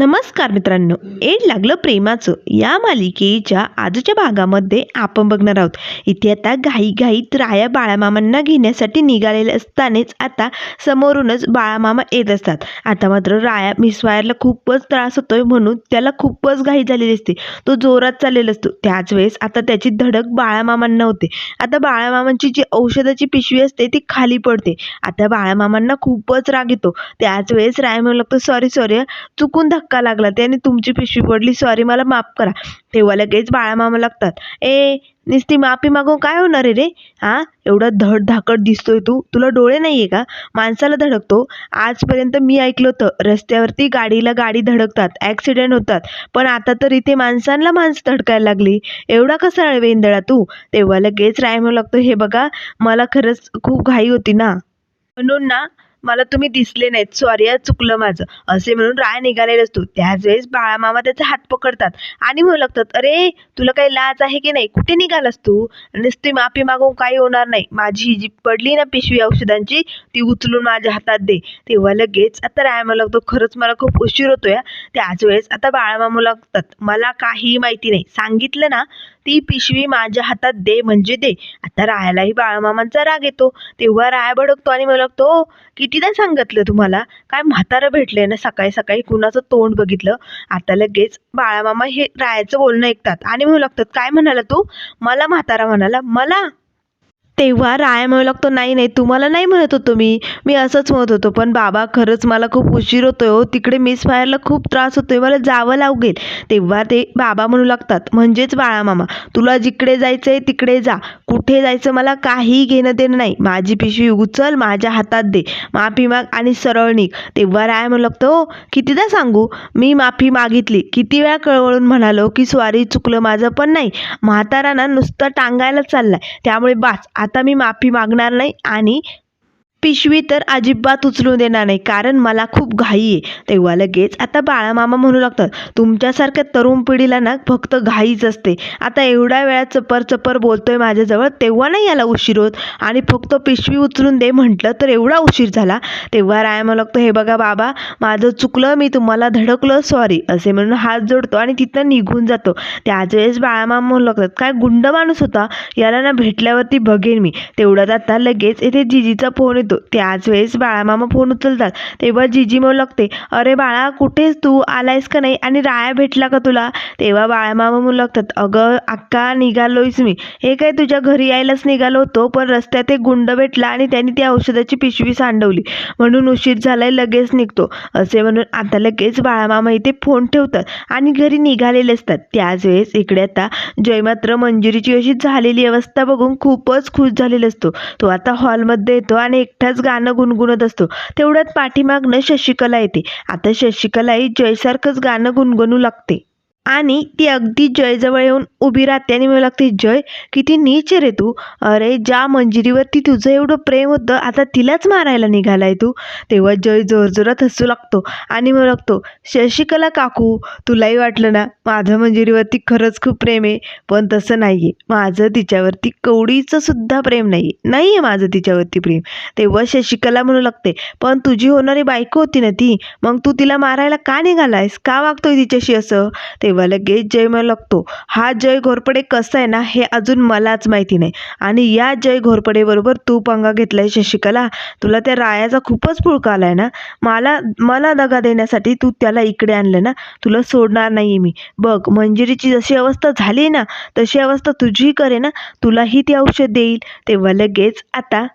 नमस्कार मित्रांनो. एड लागलं प्रेमाचं. या मालिकेच्या आजच्या भागामध्ये आपण बघणार आहोत. इथे आता घाईघाईत राया बाळामामांना घेण्यासाठी निघालेले असतानाच आता समोरूनच बाळामामा येत असतात. आता मात्र राया मिसवायरला खूपच त्रास होतोय म्हणून त्याला खूपच घाई झालेली असते. तो जोरात चाललेला असतो. त्याच वेळेस आता त्याची धडक बाळामामांना होते. आता बाळामामांची जी औषधाची पिशवी असते ती खाली पडते. आता बाळामामांना खूपच राग येतो. त्याच वेळेस राया म्हणू लागतो सॉरी सॉरी चुकून धक्का धक्का लागला. त्याने तुमची पिशवी पडली सॉरी मला माफ करा. तेव्हा लगेच बाळामामा लागतात. ए नुसती माफी मागून काय होणार आहे रे? हां? एवढा धड धाकट दिसतोय तू. तुला डोळे नाही आहे का? माणसाला धडकतो. आजपर्यंत मी ऐकलं होतं रस्त्यावरती गाडीला गाडी धडकतात. ॲक्सिडेंट होतात. पण आता तर इथे माणसांना माणसं धडकायला लागली. एवढा कसा वेंदळा तू? तेव्हा लगेच राय म्हणू लागतो. हे बघा मला खरंच खूप घाई होती ना. म्हणून ना मला तुम्ही दिसले नाहीत. सॉरी आज चुकलं माझं. असे म्हणून राय निघालेला असतो. त्याच वेळेस बाळामामा त्याचा हात पकडतात. आणि म्हणू लागतात अरे तुला काही लाज आहे की नाही? कुठे निघालास तू? नुसती माफी मागून काही होणार नाही. माझी ही जी पडली ना पिशवी औषधांची ती उचलून माझ्या हातात दे. तेव्हा लगेच आता राय म्हणू लागतो खरंच मला खूप उशीर होतोय त्याच वेळेस आता बाळामामा लागतात. मला काही माहिती नाही. सांगितलं ना ती पिशवी माझ्या हातात दे म्हणजे दे. आता रायालाही बाळामामांचा राग येतो. तेव्हा राया भडकतो आणि मला लागतो कितीदा सांगितलं तुम्हाला? काय म्हातारं भेटलंय ना सकाळी सकाळी? कुणाचं तोंड बघितलं? आता लगेच बाळामामा हे रायाचं बोलणं ऐकतात. आणि म्हणू लागतात काय म्हणाला तू? मला म्हातारा म्हणाला मला तेव्हा राया म्हणू लागतो नाही नाही तुम्हाला नाही म्हणत होतो मी. मी असंच म्हणत होतो. पण बाबा खरंच मला खूप उशीर होतोय हो. तिकडे मिस फायरला खूप त्रास होतोय. मला जावं लागेल. तेव्हा ते बाबा म्हणू लागतात म्हणजेच बाळामामा तुला जिकडे जायचं आहे तिकडे जा. कुठे जायचं मला काही घेणं देणं नाही. माझी पिशवी उचल माझ्या हातात दे. माफी माग आणि सरळ निघ. तेव्हा राय म्हणू लागतो "हो, कितीदा सांगू? मी माफी मागितली. किती वेळा कळवळून म्हणालो की स्वारी चुकलं माझं पण नाही. म्हातारा ना नुसतं टांगायला चाललाय. त्यामुळे बास आता मी माफी मागणार नाही आणि पिशवी तर अजिबात उचलू देणार नाही कारण मला खूप घाई आहे. तेव्हा लगेच आता बाळामामा म्हणू लागतात तुमच्यासारख्या तरुण पिढीला ना फक्त घाईच असते. आता एवढ्या वेळा चपर चपर बोलतोय माझ्याजवळ तेव्हा नाही याला उशीर होत. आणि फक्त पिशवी उचलून दे म्हटलं तर एवढा उशीर झाला. तेव्हा राय म्हणू लागतो हे बघा बाबा माझं चुकलं मी तुम्हाला धडकलं सॉरी असे म्हणून हात जोडतो आणि तिथं निघून जातो. त्याच वेळेस बाळामामा म्हणू लागतात काय गुंड माणूस होता? याला ना भेटल्यावरती बघेन मी. तेवढ्यात आता लगेच इथे जिजीचा फोन येतो. त्याच वेळेस बाळामामा फोन उचलतात. तेव्हा जिजी म्हणू लागते अरे बाळा कुठेस तू? आलायस का नाही? आणि राया भेटला का तुला? तेव्हा बाळामामा म्हणू लागतात अगं अक्का निघालोयच मी. हे काय तुझ्या घरी यायलाच निघालो होतो पण रस्त्यात एक गुंड भेटला आणि त्यांनी ती औषधाची पिशवी सांडवली. म्हणून उशीर झालाय लगेच निघतो. असे म्हणून आता लगेच बाळामामा इथे फोन ठेवतात आणि घरी निघालेले असतात. त्याच वेळेस इकडे आता जय मात्र मंजुरीची अशी झालेली अवस्था बघून खूपच खुश झालेला असतो. तो आता हॉलमध्ये येतो आणि एकटाच गाणं गुणगुणत असतो. तेवढ्यात पाठीमागनं शशिकला येते. आता शशिकलाही जयसारखंच गाणं गुणगुणू लागते. आणि ती अगदी जयजवळ येऊन उभी राहते आणि मला लागते जय किती नीच रे तू. अरे ज्या मंजिरीवरती तुझं एवढं प्रेम होतं आता तिलाच मारायला निघालाय तू. तेव्हा जय जोरजोरात हसू लागतो आणि मला लागतो शशिकला काकू तुलाही वाटलं ना माझं मंजिरीवरती खरंच खूप प्रेम आहे पण तसं नाही आहे माझं तिच्यावरती कवडीचं सुद्धा प्रेम नाही आहे नाही आहे माझं तिच्यावरती प्रेम. तेव्हा शशिकला म्हणू लागते पण तुझी होणारी बायको होती ना ती. मग तू तिला मारायला का निघालायस? का वागतोय तिच्याशी असं? ते लगेच जय मला लागतो हा जय घोरपडे कसा आहे ना हे अजून मलाच माहिती नाही. आणि या जय घोरपडेबरोबर तू पंगा घेतलाय शशिकला. तुला त्या रायाचा खूपच पुळका आलाय ना. मला मला दगा देण्यासाठी तू त्याला इकडे आणलं ना. तुला सोडणार नाही मी. बघ मंजिरीची जशी अवस्था झाली ना तशी अवस्था तुझीही करे ना तुलाही ती औषध देईल. तेव्हा लगेच आता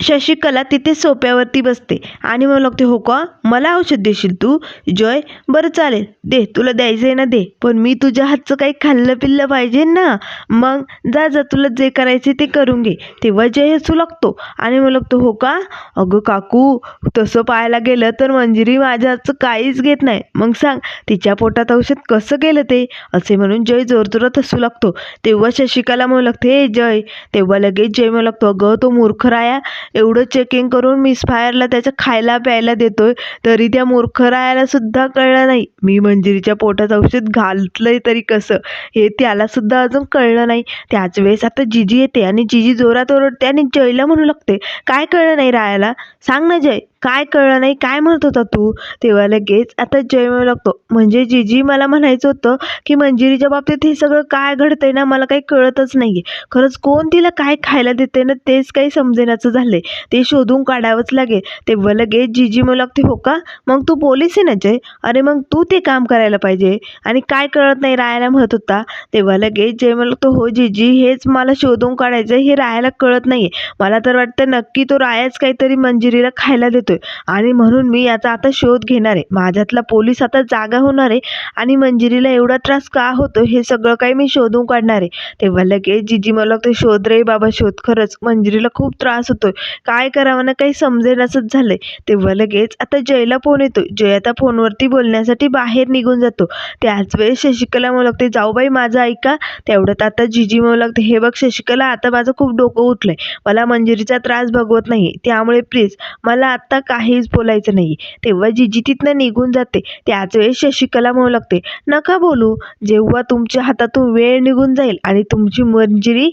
शशिकला तिथे सोप्यावरती बसते आणि मग लागते हो का? मला औषध देशील तू? जय. बरं चालेल. दे. तुला द्यायचं आहे ना दे. पण मी तुझ्या हातचं काही खाल्लं पिल्लं पाहिजे ना. मग जा जा. तुला जे करायचे ते करून घे. तेव्हा जय हसू लागतो आणि मग लागतो हो का? अगं काकू तसं पाहायला गेलं तर मंजिरी माझ्या हातचं काहीच घेत नाही. मग सांग तिच्या पोटात औषध कसं गेलं ते? असे म्हणून जय जोरजोरात हसू लागतो. तेव्हा शशिकाला म्हणू लागते हे जय. तेव्हा लगेच जय म्हणू लागतो अगं तो मूर्ख राया. एवढं चेकिंग करून मिस त्याचं खायला प्यायला देतो आहे तरी त्या मूर्ख राहायलासुद्धा कळलं नाही. मी मंजिरीच्या पोटात औषध घालतलंय तरी कसं? हे त्यालासुद्धा अजून कळलं नाही. त्याच वेळेस आता जिजी येते आणि जिजी जोरात ओरडते आणि जयला म्हणू लागते. काय कळलं नाही रायाला? सांग ना जय. काय कळलं नाही काय म्हणत होता तू? तेव्हा लगेच आता जय म्हणू लागतो. म्हणजे जीजी मला म्हणायचं होतं की मंजिरीच्या बाबतीत हे सगळं काय घडतंय ना मला काही कळतच नाही आहे खरंच कोण तिला काय खायला देते ना तेच काही समजेनाचं झालं आहे ते शोधून काढावंच लागेल. तेव्हा लगेच जीजी म्हणू लागते हो का? मग तू पोलीस आहे ना जय? अरे मग तू ते काम करायला पाहिजे. आणि काय कळत नाही राहायला म्हणत होता. तेव्हा लगेच जय म्हणू लागतो हो जीजी हेच मला शोधून काढायचं हे राहायला कळत नाही मला तर वाटतं नक्की तो रायाच काहीतरी मंजिरीला खायला देतो. देतोय आणि म्हणून मी याचा आता शोध घेणार आहे. माझ्यातला पोलीस आता जागा होणार आहे आणि मंजिरीला एवढा त्रास का होतो हे सगळं काही मी शोधून काढणार आहे. तेव्हा लगेच जिजी मला ते शोध रे बाबा शोध खरंच. मंजिरीला खूप त्रास होतोय. काय करावं ना काही समजेनासच झालंय. तेव्हा लगेच आता जयला फोन येतो जय आता फोनवरती बोलण्यासाठी बाहेर निघून जातो. त्याच वेळेस शशिकला मला लागते जाऊ बाई माझं ऐका. तेवढ्यात आता जिजी मला लागते हे बघ शशिकला आता माझं खूप डोकं उठलंय. मला मंजिरीचा त्रास भगवत नाही त्यामुळे प्लीज मला आत्ता काहीच बोलायचं नाही तेव्हा जिजी तिथनं निघून जाते. त्याच वेळेस शशिकला म्हणू लागते नका बोलू. जेव्हा तुमच्या हातातून वेळ निघून जाईल आणि तुमची मंजिरी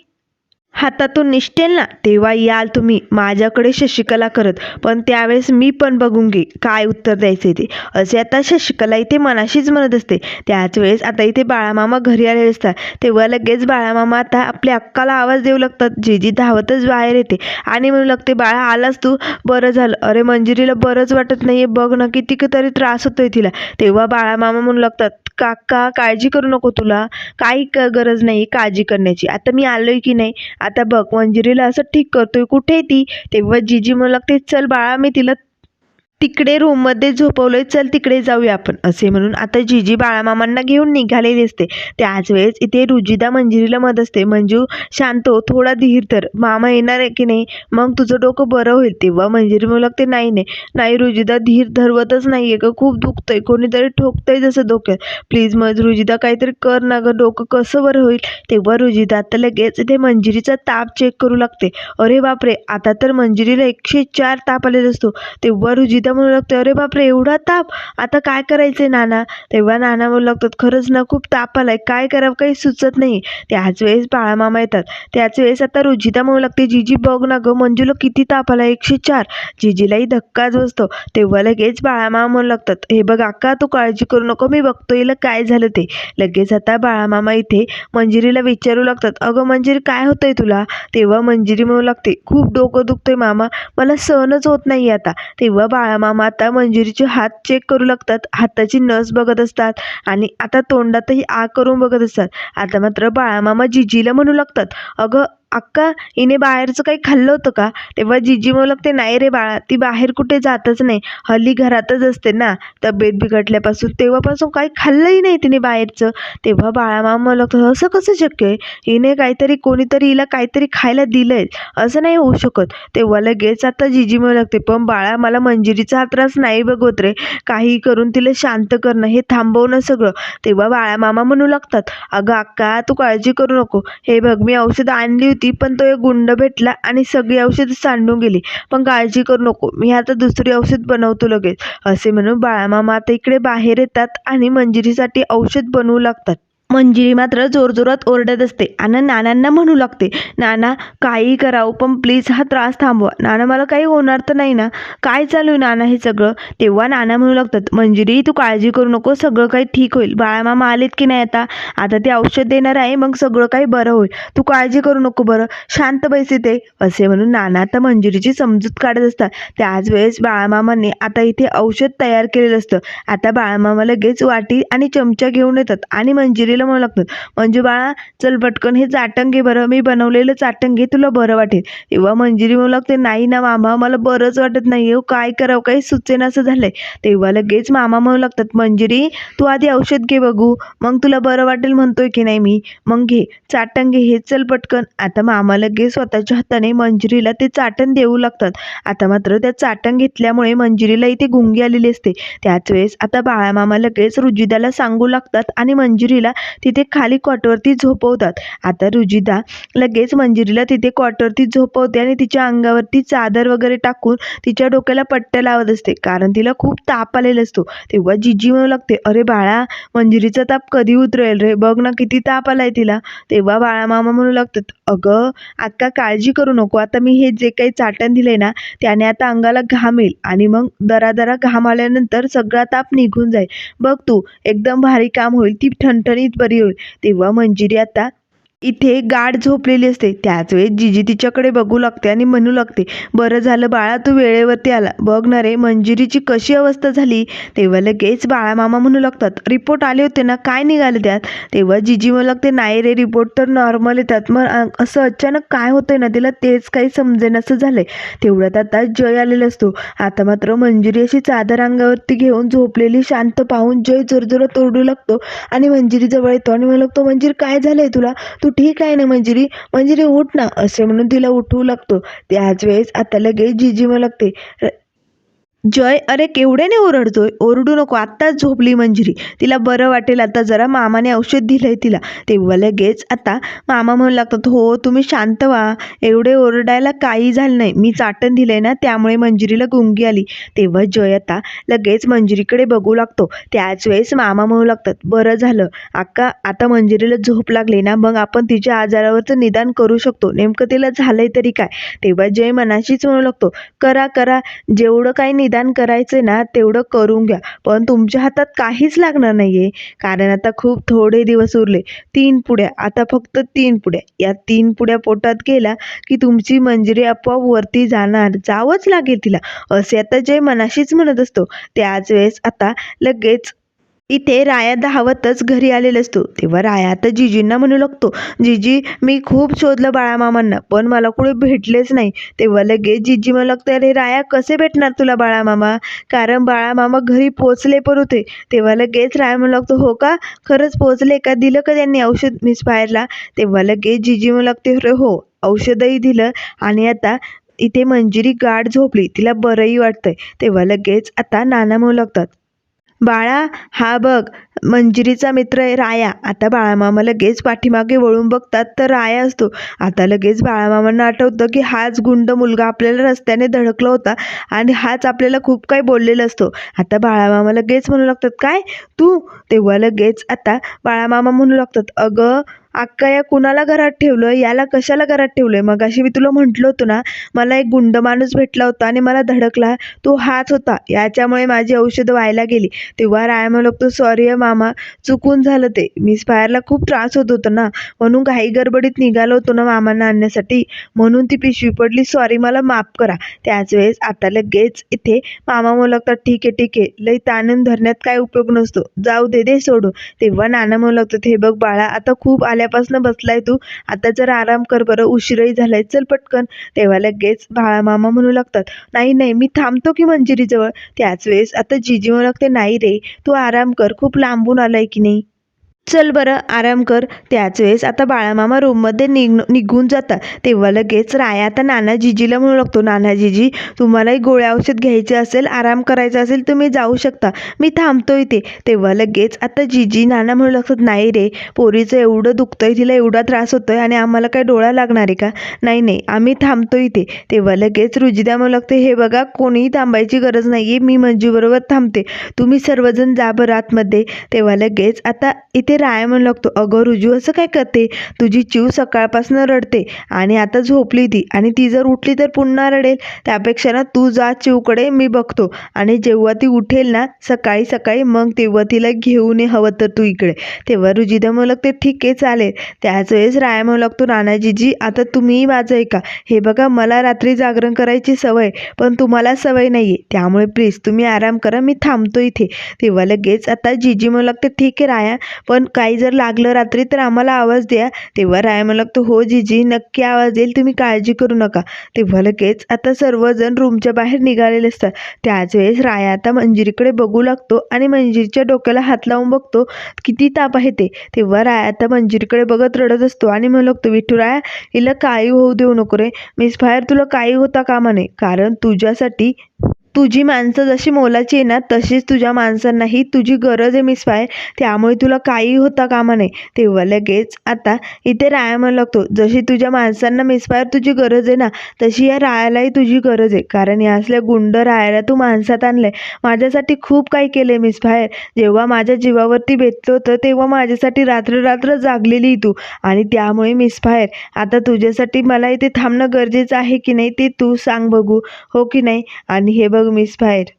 हातातून निसटेल ना तेव्हा याल तुम्ही. माझ्याकडे शशिकला करत. पण त्यावेळेस मी पण बघून घे काय उत्तर द्यायचे ते. असे आता शशिकला इथे मनाशीच म्हणत असते. त्याच वेळेस आता इथे बाळामामा घरी आलेले असतात. तेव्हा लगेच बाळामामा आता आपल्या अक्काला आवाज देऊ लागतात. जीजी धावतच बाहेर येते. आणि म्हणू लागते बाळा आलास तू? बरं झालं. अरे मंजिरीला बरंच वाटत नाही आहे बघ ना किती तरी त्रास होतोय तिला. तेव्हा बाळामामा म्हणू लागतात काका काळजी करू नको तुला. काही क गरज नाही काळजी करण्याची. आता मी आलोय की नाही? आता बघ मंजिरीला असं ठीक करतोय. कुठे आहे ती? तेव्हा जीजी म्हणू लागते चल बाळा मी तिला तिकडे रूममध्ये झोपवलंय चल तिकडे जाऊया आपण असे म्हणून आता जीजी बाळामामांना घेऊन निघालेली असते. त्याच वेळेस इथे रुजिदा मंजिरीला मत असते मंजू शांत हो थोडा धीर तर मामा येणार आहे की नाही? मग तुझं डोकं बरं होईल. तेव्हा मंजिरी म्हणू लागते नाही नाही नाही रुजिदा धीर धरवतच नाही आहे ग खूप दुखतंय कोणीतरी ठोकतंय जसं डोक्यात. प्लीज मग रुजिदा काहीतरी कर ना ग डोकं कसं बरं होईल? तेव्हा रुजिदा आता लगेच इथे मंजिरीचा ताप चेक करू लागते. अरे बापरे आता तर मंजिरीला एकशे चार ताप आलेला असतो. तेव्हा रुजिदा म्हणू लागते अरे बापरे एवढा ताप. आता काय करायचंय नाना? तेव्हा नाना म्हणू लागतात खरंच ना खूप ताप आलाय. काय करावं? काही सुचत नाही. त्याच वेळेस बाळामामा येतात. त्याच वेळेस आता रुजिता म्हणू लागते जीजी बघ ना गं मंजूला किती ताप आला एकशे चार. जीजीलाही धक्काच बसतो. तेव्हा लगेच बाळामामा म्हणू लागतात हे बघ अक्का तू काळजी करू नको. मी बघतो हिला काय झालं ते. लगेच आता बाळामामा इथे मंजिरीला विचारू लागतात अगं मंजिरी काय होतंय तुला? तेव्हा मंजिरी म्हणू लागते खूप डोकं दुखतंय मामा. मला सहनच होत नाही आता. तेव्हा बाळा मामा आता मंजिरीचे हात चेक करू लागतात. हाताची नस बघत असतात. आणि आता तोंडातही आग करून बघत असतात. आता मात्र बाळामामा जिजीला म्हणू लागतात. अगं अक्का हिने बाहेरचं काही खाल्लं होतं का? तेव्हा जिजी म्हणू लागते नाही रे बाळा ती बाहेर कुठे जातच नाही. हल्ली घरातच असते ना. तब्येत बिघडल्यापासून तेव्हापासून काही खाल्लंही नाही तिने बाहेरचं. तेव्हा बाळामामा म्हणू असं कसं शक्य आहे? हिने काहीतरी कोणीतरी हिला काहीतरी खायला दिलंय. असं नाही होऊ शकत. तेव्हा लगेच आता जिजी म्हणू लागते पण बाळा मला मंजिरीचा हा त्रास नाही बघवत रे. काही करून तिला शांत करणं हे थांबवणं सगळं. तेव्हा बाळा मामा म्हणू लागतात अगं अक्का तू काळजी करू नको. हे बघ मी औषधं आणली होती. पण तो एक गुंड भेटला आणि सगळी औषधं सांडून गेली. पण काळजी करू नको मी आता दुसरी औषध बनवतो लगेच. असे म्हणून बाळामामा आता इकडे बाहेर येतात आणि मंजिरीसाठी औषध बनवू लागतात. मंजिरी मात्र जोरजोरात ओरडत असते. आणि नानांना म्हणू लागते. नाना काही करावं पण प्लीज हा त्रास थांबवा. नाना मला काही होणार तर नाही ना? काय चालू आहे नाना हे सगळं तेव्हा नाना म्हणू लागतात मंजिरी तू काळजी करू नको. सगळं काही ठीक होईल. बाळामामा आलेत की नाही आता? आता ते औषध देणार आहे मग सगळं काही बरं होईल. तू काळजी करू नको बरं. शांत बैसे ते. असे म्हणून नाना आता मंजिरीची समजूत काढत असतात. त्याच वेळेस बाळामामाने आता इथे औषध तयार केलेलं असतं. आता बाळामामा लगेच वाटी आणि चमचा घेऊन येतात आणि मंजिरी मंजिरीला म्हणू लागतात म्हणजे बाळा चल पटकन हे चाटंगे बरं. मी बनवलेलं चाटंग तुला बरं वाटेल. तेव्हा मंजिरी म्हणू लागते नाही ना मामा मला बरंच वाटत नाही हो काय करावं? काही सुचेन असं झालंय. तेव्हा लगेच मामा म्हणू लागतात मंजिरी तू आधी औषध घे बघू. मग तुला बरं वाटेल म्हणतोय की नाही मी? मग घे चाटण घे. हे चल पटकन. आता मामा लगेच स्वतःच्या हाताने मंजिरीला ते चाटण देऊ लागतात. आता मात्र त्या चाटण घेतल्यामुळे मंजिरीला इथे गुंगी आलेली असते. त्याच वेळेस आता बाळामामा लगेच रुजिदाला सांगू लागतात आणि मंजिरीला तिथे खाली कॉटवरती झोपवतात. आता रुजिदा लगेच मंजिरीला तिथे कॉटवरती झोपवते आणि तिच्या अंगावरती चादर वगैरे टाकून तिच्या डोक्याला पट्ट्या लावत असते. कारण तिला खूप ताप आलेला असतो. तेव्हा जिजी म्हणू लागते अरे बाळा मंजिरीचा ताप कधी उतरेल रे? बघ ना किती ताप आलाय तिला. तेव्हा बाळा मामा म्हणू लागतात अगं आत्ता काळजी करू नको. आता मी हे जे काही चाटण दिलंय ना त्याने आता अंगाला घाम येईल आणि मग दरादरा घाम आल्यानंतर सगळा ताप निघून जाईल. बघ तू एकदम भारी काम होईल. ती ठणठणीत बरी होईल. तेव्हा मंजिरी आता इथे गाढ झोपलेली असते. त्याच वेळेस जिजी तिच्याकडे बघू लागते आणि म्हणू लागते बरं झालं बाळा तू वेळेवरती आला. बघ ना रे मंजिरीची कशी अवस्था झाली? तेव्हा लगेच बाळामामा म्हणू लागतात रिपोर्ट आले होते ना काय निघाले त्यात? तेव्हा जिजी म्हणू लागते नाही रे रिपोर्ट तर नॉर्मल येतात. मग असं अचानक काय होतंय ना तिला तेच काही समजेन असं झालंय. तेवढ्यात आता जय आलेला असतो. आता मात्र मंजिरी अशी चादर अंगावरती घेऊन झोपलेली शांत पाहून जय जोरजोरात ओरडू लागतो आणि मंजुरीजवळ येतो आणि म्हणू लागतो मंजिरी काय झालंय तुला? तू ठीक आहे ना मंजिरी? मंजिरी उठ ना असे म्हणून तिला उठवू लागतो. त्याच वेळेस आता लगेच जिजी म्हणू लागते. "र- जय अरे केवढ्याने ओरडतोय? ओरडू नको आत्ताच झोपली मंजिरी. तिला बरं वाटेल आता जरा मामाने औषध दिलंय तिला. तेव्हा लगेच आता मामा म्हणू लागतात हो तुम्ही शांत व्हा. एवढे ओरडायला काही झालं नाही. मी चाटण दिलंय ना त्यामुळे मंजिरीला गुंगी आली. तेव्हा जय आता लगेच मंजिरीकडे बघू लागतो. त्याच वेळेस मामा म्हणू लागतात बरं झालं. अक्का आता मंजिरीला झोप लागली ना मग आपण तिच्या आजारावरचं निदान करू शकतो. नेमकं तिला झालंय तरी काय? तेव्हा जय मनाशीच म्हणू लागतो करा करा. जेवढं काही निदान करायचं ना तेवढं करून घ्या. पण तुमच्या हातात काहीच लागणार नाही आहे कारण आता खूप थोडे दिवस उरले. तीन पुड्या. आता फक्त तीन पुड्या. या तीन पुड्या पोटात गेला की तुमची मंजिरी आपोआप वरती जाणार. जावंच लागेल तिला. असे आता जय मनाशीच म्हणत असतो. त्याच वेळेस आता लगेच इथे राया धावतच घरी आलेला असतो. तेव्हा राया आता जिजींना म्हणू लागतो जिजी मी खूप शोधलं बाळामामांना पण मला कुठे भेटलेच नाही. तेव्हा लगेच जिजी म्हणू लागतो अरे राया कसे भेटणार तुला बाळामामा? कारण बाळामामा घरी पोचले पण होते. तेव्हा लगेच राया म्हणू लागतो हो का? खरंच पोचले का? दिलं का त्यांनी औषध मिस फायरला तेव्हा लगेच जिजी म्हणू लागते अरे हो औषधही दिलं आणि आता इथे मंजिरी गाढ झोपली तिला बरंही वाटतंय. तेव्हा लगेच आता नाना म्हणू लागतात बाळा हा बघ. मंजिरीचा मित्र आहे राया. आता बाळामामा लगेच पाठीमागे वळून बघतात तर राया असतो. आता लगेच बाळामामांना आठवतं की हाच गुंड मुलगा आपल्याला रस्त्याने धडकला होता आणि हाच आपल्याला खूप काही बोललेला असतो. आता बाळामामा लगेच म्हणू लागतात काय? तू? तेव्हा लगेच आता बाळामामा म्हणू लागतात अगं अक्का या कुणाला घरात ठेवलं? याला कशाला घरात ठेवलंय? मग अशी मी तुला म्हटलं होतं ना मला एक गुंड माणूस भेटला होता आणि मला धडकला. तो हाच होता. याच्यामुळे माझी औषधं व्हायला गेली. तेव्हा राया म्हणू लागतो सॉरी मामा चुकून झालं ते. मी फायरला खूप त्रास होत होता ना. म्हणून घाई गडबडीत निघालो होतो ना मामांना आणण्यासाठी. म्हणून ती पिशवी पडली. सॉरी मला माफ करा. त्याच वेळेस आता लगेच इथे मामा म्हणू लागतात ठीक आहे ठीक आहे. लई ताणून धरण्यात काय उपयोग नसतो. जाऊ दे दे सोडू तेव्हा नाना म्हणू लागतात हे बघ बाळा आता खूप आल्यापासून बसलाय तू. आता जर आराम कर बरं. उशीरही झालाय. चल पटकन. तेव्हा लगेच बाळा मामा म्हणू लागतात नाही नाही. मी थांबतो की मंजिरीजवळ? त्याच वेळेस आता जिजी म्हणू लागते नाही रे. तू आराम कर. खूप लांब लांबून आहे की नाही? चल बरं आराम कर. त्याच वेळेस आता बाळामामा रूममध्ये निघ निघून जातात. तेव्हा लगेच राया आता नानाजीजीला म्हणू लागतो नाना जिजी तुम्हालाही गोळ्या औषध घ्यायचे असेल आराम करायचा असेल तुम्ही जाऊ शकता. मी थांबतो इथे. तेव्हा लगेच आता जिजी नाना म्हणू लागतात नाही रे पोरीचं एवढं दुखतंय तिला एवढा त्रास होतोय आणि आम्हाला काय डोळा लागणार आहे का? नाही नाही आम्ही थांबतो इथे. तेव्हा लगेच रुजिदा म्हणू लागते हे बघा कोणीही थांबायची गरज नाही आहे मी मंजूबरोबर थांबते. तुम्ही सर्वजण जा बरं आतमध्ये. तेव्हा लगेच आता इथे राया म्हणू लागतो अगं रुजू असं काय करते? तुझी चिव सकाळपासून रडते आणि आता झोपली ती आणि ती जर उठली तर पुन्हा रडेल. त्यापेक्षा ना तू जा चिवकडे मी बघतो. आणि जेव्हा ती उठेल ना सकाळी सकाळी मग तेव्हा तिला घेऊन ये हवं तर तू इकडे. तेव्हा रुजिदा म्हणू लागते ठीक आहे चालेल. त्याच वेळेस राया म्हणू लागतो नानाजीजी आता तुम्हीही माझं ऐका. हे बघा मला रात्री जागरण करायची सवय पण तुम्हाला सवय नाही आहे त्यामुळे प्लीज तुम्ही आराम करा मी थांबतो इथे. तेव्हा लगेच आता जीजी म्हणू लागते ठीक आहे राया पण काही जर लागलं रात्री तर आम्हाला आवाज द्या. तेव्हा राय म्हणू लागतो हो जीजी नक्की आवाज येईल तुम्ही काळजी करू नका. तेव्हा लगेच आता सर्वजण रूमच्या बाहेर निघालेले असतात. त्याच वेळेस राया आता मंजिरीकडे बघू लागतो आणि मंजिरीच्या डोक्याला हात लावून बघतो किती ताप आहे ते. तेव्हा राया आता मंजिरीकडे बघत रडत असतो आणि म्हणू लागतो विठुराया हिला काही होऊ देऊ नको रे. मिस फायर तुला काही होता कामा नये. कारण तुझ्यासाठी तुझी माणसं जशी मोलाची आहे ना तशीच तुझ्या माणसांनाही तुझी गरज आहे मिसफायर त्यामुळे तुला काही होता कामा नये. तेव्हा लगेच आता इथे राया म्हणू लागतो. जशी तुझ्या माणसांना मिसफायर तुझी गरज आहे ना तशी या रायालाही तुझी गरज आहे. कारण या असल्या गुंड रायाला तू माणसात आणलंय. माझ्यासाठी खूप काही केलंय मिस मिसफायर जेव्हा माझ्या जीवावरती बेतलं होतं तेव्हा माझ्यासाठी रात्र रात्र जागलेली तू. आणि त्यामुळे मिसफायर आता तुझ्यासाठी मला इथे थांबणं गरजेचं आहे की नाही ते तू सांग बघू. हो की नाही? आणि हे बघ मिस फायर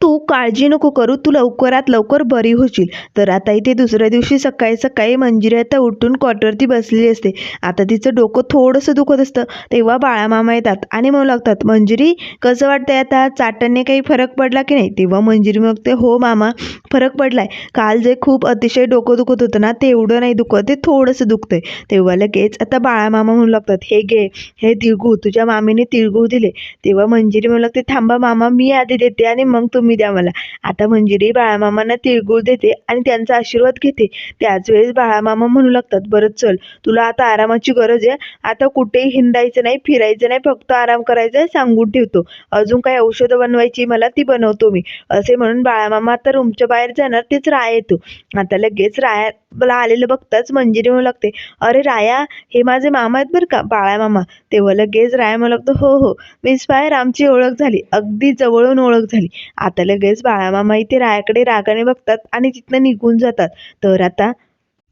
तू काळजी नको करू तू लवकरात लवकर बरी होशील. तर आता इथे दुसऱ्या दिवशी सकाळी सकाळी मंजिरी आता उठून कॉटवरती बसलेली असते. आता तिचं डोकं थोडंसं दुखत असतं. तेव्हा बाळामामा येतात आणि म्हणू लागतात मंजिरी कसं वाटतंय आता? चाटणने काही फरक पडला की नाही? तेव्हा मंजिरी म्हणते हो मामा फरक पडलाय. काल जे खूप अतिशय डोकं दुखत होतं ना तेवढं नाही दुखत ते थोडंसं दुखतंय. तेव्हा लगेच आता बाळामामा म्हणू लागतात हे घे हे तिळगूळ तुझ्या मामीने तिळगूळ दिले. तेव्हा मंजिरी म्हणू लागते थांबा मामा मी आधी देते आणि मग तुम्ही द्या मला. आता मंजिरी बाळामामांना तिळगूळ देते आणि त्यांचा आशीर्वाद घेते. त्याच वेळेस बाळामामा म्हणू लागतात बरं चल तुला आता आरामाची गरज आहे. आता कुठेही हिंडायचं नाही फिरायचं नाही फक्त आराम करायचा आहे सांगून ठेवतो. अजून काही औषधं बनवायची मला ती बनवतो मी. असे म्हणून बाळामामा आता रूमच्या बाहेर जाणार तेच राया येतो. आता लगेच रायाला आलेलं बघताच मंजिरी म्हणू लागते अरे राया हे माझे मामा आहेत बरं का बाळामामा? तेव्हा लगेच राया म्हणू लागतो हो हो मिस फायर आमची ओळख झाली अगदी जवळून ओळख झाली. आता आता लगेच बाळामामा इथे रायाकडे रागाने बघतात आणि तिथनं निघून जातात. तर आता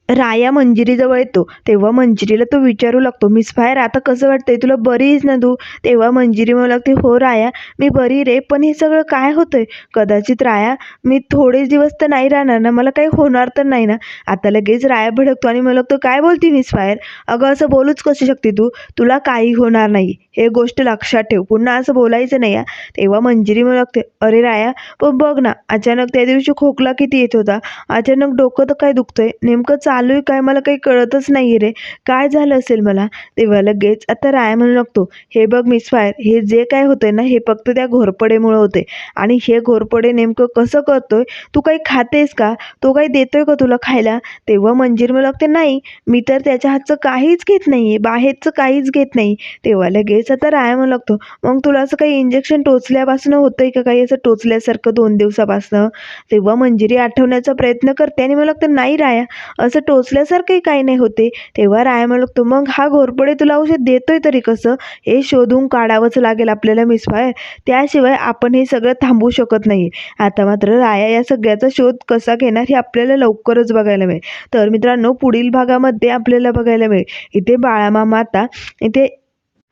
राया मंजिरीजवळ येतो. तेव्हा मंजिरीला तो विचारू लागतो मिस फायर आता कसं वाटतंय? तुला बरीच ना तू? तेव्हा मंजिरी म्हणू लागते हो राया मी बरी रे पण हे सगळं काय होतंय? कदाचित राया मी थोडेच दिवस तर नाही राहणार ना मला काही होणार तर नाही ना? आता लगेच राया भडकतो आणि मला लागतो काय बोलती मिस फायर अगं असं बोलूच कशी शकते तू? तुला काही होणार नाही. हे गोष्ट लक्षात ठेव. पुन्हा असं बोलायचं नाही या तेव्हा मंजिरी म्हणू लागते अरे राया पण बघ ना अचानक त्या दिवशी खोकला किती येत होता? अचानक डोकं तर काय दुखतंय? नेमकं चालू आहे काय मला काही कळतच नाही रे. काय झालं असेल मला? तेव्हा लगेच आता राया म्हणू लागतो हे बघ मिस फायर हे जे काय होतंय ना हे फक्त त्या घोरपडेमुळे होते आणि हे घोरपडे नेमकं कसं करतोय? तू काही खातेस का? तो काही देतोय का तुला खायला? तेव्हा मंजीर म्हणू लागते नाही मी तर त्याच्या हातचं काहीच घेत नाही आहे बाहेरचं काहीच घेत नाही. तेव्हा लगेच आता राया म्हणू लागतो मग तुला असं काही इंजेक्शन टोचल्यापासून होतंय का काही? असं टोचल्यासारखं दोन दिवसापासून? तेव्हा मंजिरी आठवण्याचा प्रयत्न करते आणि मला लागतं नाही राया असं टोचल्यासारखंही काही नाही होते. तेव्हा राया म्हणू लागतो मग हा घोरपडे तुला औषध देतोय तरी कसं? हे शोधून काढावंच लागेल आपल्याला मिस फायर त्याशिवाय आपण हे सगळं थांबवू शकत नाही आता मात्र राया या सगळ्याचा शोध कसा घेणार हे आपल्याला लवकरच बघायला मिळेल. तर मित्रांनो पुढील भागामध्ये आपल्याला बघायला मिळेल. इथे बाळामामा आता इथे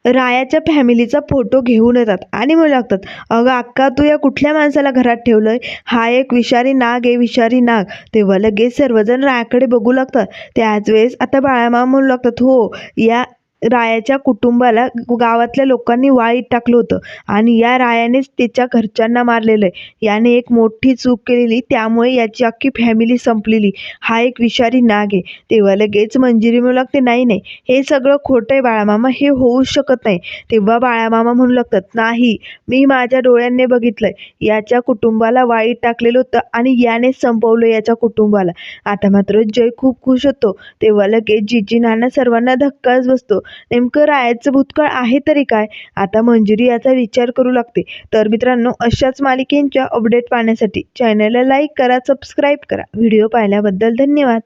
रायाच्या फॅमिलीचा फोटो घेऊन येतात आणि म्हणू लागतात अगं अक्का तू या कुठल्या माणसाला घरात ठेवलं आहे हा एक विषारी नाग आहे विषारी नाग. तेव्हा लगेच सर्वजण रायाकडे बघू लागतात. त्याच वेळेस आता बाळामामा म्हणू लागतात हो या रायाच्या कुटुंबाला गावातल्या लोकांनी वाळीत टाकलं होतं. आणि या रायानेच त्याच्या घरच्यांना मारलेलं आहे. याने एक मोठी चूक केलेली त्यामुळे याची अख्खी फॅमिली संपलेली. हा एक विषारी नाग आहे. तेव्हा लगेच मंजिरी म्हणू लागते नाही नाही हे सगळं खोटं आहे बाळामामा हे होऊच शकत नाही. तेव्हा बाळामामा म्हणू लागतात नाही मी माझ्या डोळ्यांनी बघितलंय. याच्या कुटुंबाला वाईट टाकलेलं होतं आणि याने संपवलं याच्या कुटुंबाला. आता मात्र जय खूप खुश होतो. तेव्हा लगेच जिजी नाना सर्वांना धक्काच बसतो. नेमकं रायाचं भूतकाळ आहे तरी काय? आता मंजिरी याचा विचार करू लागते. तर मित्रांनो अशाच मालिकेंच्या अपडेट पाहण्यासाठी चॅनलला लाईक करा सबस्क्राईब करा. व्हिडिओ पाहिल्याबद्दल धन्यवाद.